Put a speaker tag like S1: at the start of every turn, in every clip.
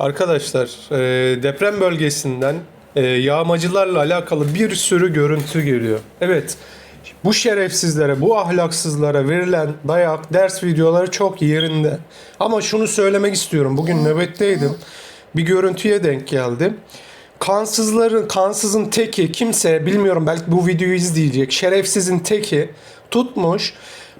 S1: Arkadaşlar e, deprem bölgesinden e, yağmacılarla alakalı bir sürü görüntü geliyor. Evet bu şerefsizlere, bu ahlaksızlara verilen dayak, ders videoları çok yerinde. Ama şunu söylemek istiyorum. Bugün nöbetteydim. Bir görüntüye denk geldim. Kansızların, kansızın teki kimse bilmiyorum belki bu videoyu izleyecek. Şerefsizin teki tutmuş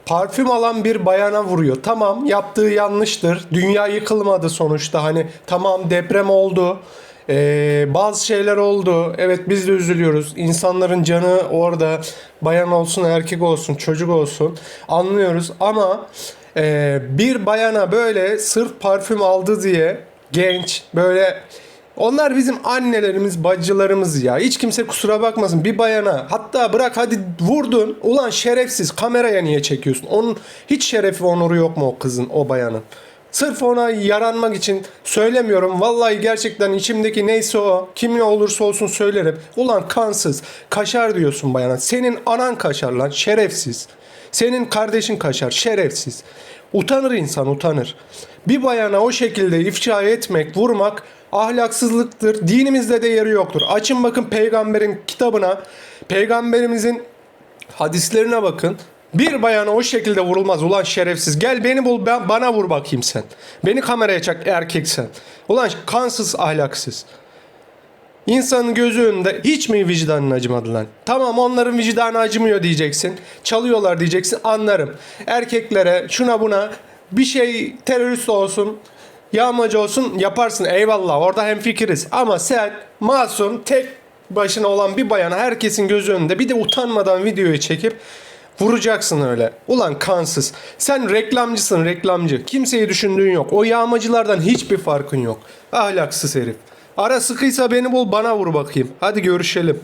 S1: parfüm alan bir bayana vuruyor. Tamam yaptığı yanlıştır. Dünya yıkılmadı sonuçta. Hani tamam deprem oldu. Ee, bazı şeyler oldu. Evet biz de üzülüyoruz. İnsanların canı orada bayan olsun erkek olsun çocuk olsun anlıyoruz ama e, bir bayana böyle sırf parfüm aldı diye genç böyle onlar bizim annelerimiz, bacılarımız ya. Hiç kimse kusura bakmasın. Bir bayana hatta bırak hadi vurdun. Ulan şerefsiz kameraya niye çekiyorsun? Onun hiç şerefi onuru yok mu o kızın, o bayanın? Sırf ona yaranmak için söylemiyorum. Vallahi gerçekten içimdeki neyse o. Kim ne olursa olsun söylerim. Ulan kansız. Kaşar diyorsun bayana. Senin anan kaşar lan şerefsiz. Senin kardeşin kaşar şerefsiz. Utanır insan utanır. Bir bayana o şekilde ifşa etmek, vurmak ahlaksızlıktır. Dinimizde de yeri yoktur. Açın bakın peygamberin kitabına, peygamberimizin hadislerine bakın. Bir bayana o şekilde vurulmaz. Ulan şerefsiz. Gel beni bul ben, bana vur bakayım sen. Beni kameraya çak erkeksen. Ulan kansız ahlaksız. İnsanın gözü önünde hiç mi vicdanın acımadı lan? Tamam onların vicdanı acımıyor diyeceksin. Çalıyorlar diyeceksin anlarım. Erkeklere şuna buna bir şey terörist olsun yağmacı olsun yaparsın eyvallah orada hemfikiriz. Ama sen masum tek başına olan bir bayana herkesin gözü önünde bir de utanmadan videoyu çekip Vuracaksın öyle. Ulan kansız. Sen reklamcısın reklamcı. Kimseyi düşündüğün yok. O yağmacılardan hiçbir farkın yok. Ahlaksız herif. Ara sıkıysa beni bul bana vur bakayım. Hadi görüşelim.